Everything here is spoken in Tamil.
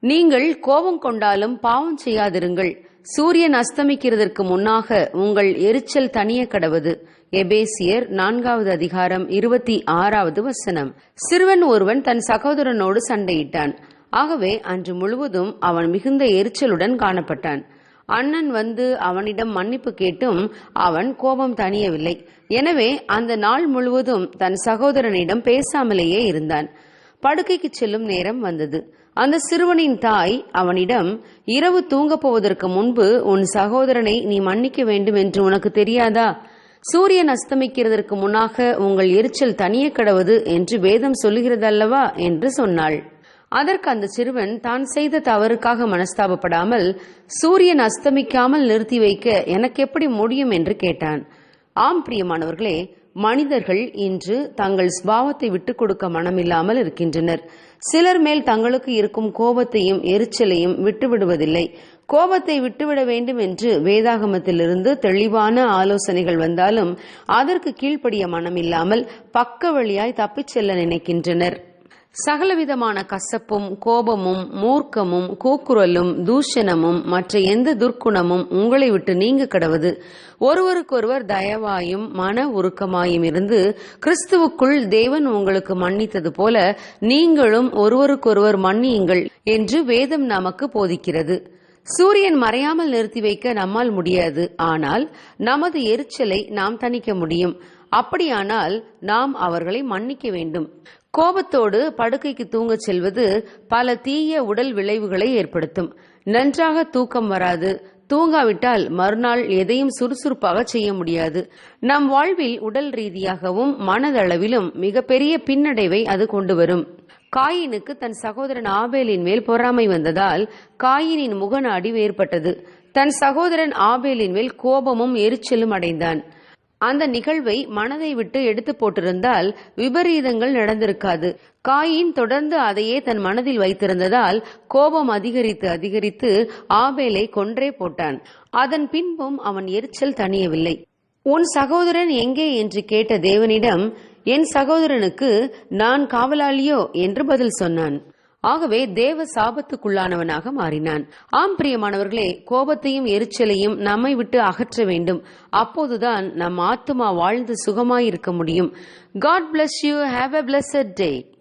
நீங்கள் கோபம் கொண்டாலும் பாவம் செய்யாதிருங்கள். சூரியன் அஸ்தமிக்கிறதற்கு முன்னாக உங்கள் எரிச்சல் தனிய கடவது. எபேசியர் நான்காவது அதிகாரம் இருபத்தி ஆறாவது வசனம். சிறுவன் ஒருவன் தன் சகோதரனோடு சண்டையிட்டான். ஆகவே அன்று முழுவதும் அவன் மிகுந்த எரிச்சலுடன் காணப்பட்டான். அண்ணன் வந்து அவனிடம் மன்னிப்பு கேட்டும் அவன் கோபம் தணியவில்லை. எனவே அந்த நாள் முழுவதும் தன் சகோதரனிடம் பேசாமலேயே இருந்தான். படுக்கைக்கு செல்லும் நேரம் வந்தது. அந்த சிறுவனின் தாய் அவனிடம் இரவு தூங்கப் போவதற்கு முன்பு உன் சகோதரனை நீ மன்னிக்க வேண்டும் என்று உனக்கு தெரியாதா? சூரியன் அஸ்தமிக்கிறதற்கு முன்னாக உங்கள் எரிச்சல் தனிய கடவது என்று வேதம் சொல்லுகிறதல்லவா? என்று சொன்னாள். அதற்கு அந்த சிறுவன் தான் செய்த தவறுக்காக மனஸ்தாபப்படாமல் சூரியன் அஸ்தமிக்காமல் நிறுத்தி வைக்க எனக்கு எப்படி முடியும் என்று கேட்டான். ஆம் பிரியமானவர்களே மனிதர்கள் இன்று தங்கள் சுபாவத்தை விட்டுக் கொடுக்க மனமில்லாமல் இருக்கின்றனர். சிலர் மேல் தங்களுக்கு இருக்கும் கோபத்தையும் எரிச்சலையும் விட்டுவிடுவதில்லை. கோபத்தை விட்டுவிட வேண்டும் என்று வேதாகமத்திலிருந்து தெளிவான ஆலோசனைகள் வந்தாலும் அதற்கு கீழ்ப்படிய மனமில்லாமல் பக்க வழியாய் தப்பிச் செல்ல நினைக்கின்றனர். சகலவிதமான கசப்பும் கோபமும் மூர்க்கமும் கூக்குரலும் தூஷணமும் மற்ற எந்த துர்க்குணமும் உங்களை விட்டு நீங்க கடவது. ஒருவருக்கொருவர் தயவாயும் மன உருக்கமாயும் இருந்து கிறிஸ்துவுக்குள் தேவன் உங்களுக்கு மன்னித்தது போல நீங்களும் ஒருவருக்கொருவர் மன்னியுங்கள் என்று வேதம் நமக்கு போதிக்கிறது. சூரியன் மறையாமல் நிறுத்தி வைக்க நம்மால் முடியாது. ஆனால் நமது எரிச்சலை நாம் தணிக்க முடியும். அப்படியானால் நாம் அவர்களை மன்னிக்க வேண்டும். கோபத்தோடு படுக்கைக்கு தூங்கச் செல்வது பல தீய உடல் விளைவுகளை ஏற்படுத்தும். நன்றாக தூக்கம் வராது. தூங்காவிட்டால் மறுநாள் எதையும் சுறுசுறுப்பாக செய்ய முடியாது. நம் வாழ்வில் உடல் ரீதியாகவும் மனதளவிலும் மிகப்பெரிய பின்னடைவை அது கொண்டு வரும். காயினுக்கு தன் சகோதரன் ஆபேலின் மேல் பொறாமை வந்ததால் காயினின் முகநாடி வேறுபட்டது. தன் சகோதரன் ஆபேலின் மேல் கோபமும் எரிச்சலும் அடைந்தான். அந்த நிகழ்வை மனதை விட்டு எடுத்து போட்டிருந்தால் விபரீதங்கள் நடந்திருக்காது. காயின் தொடர்ந்து அதையே தன் மனதில் வைத்திருந்ததால் கோபம் அதிகரித்து அதிகரித்து ஆபேலை கொன்றே போட்டான். அதன் பின்பும் அவன் எரிச்சல் தணியவில்லை. உன் சகோதரன் எங்கே? என்று கேட்ட தேவனிடம் என் சகோதரனுக்கு நான் காவலாளியோ? என்று பதில் சொன்னான். ஆகவே தேவ சாபத்துக்குள்ளானவனாக மாறினான். ஆம் பிரியமானவர்களே கோபத்தையும் எரிச்சலையும் நம்மை விட்டு அகற்ற வேண்டும். அப்போதுதான் நம் ஆத்துமா வாழ்ந்து சுகமாயிருக்க முடியும். God bless you have a blessed day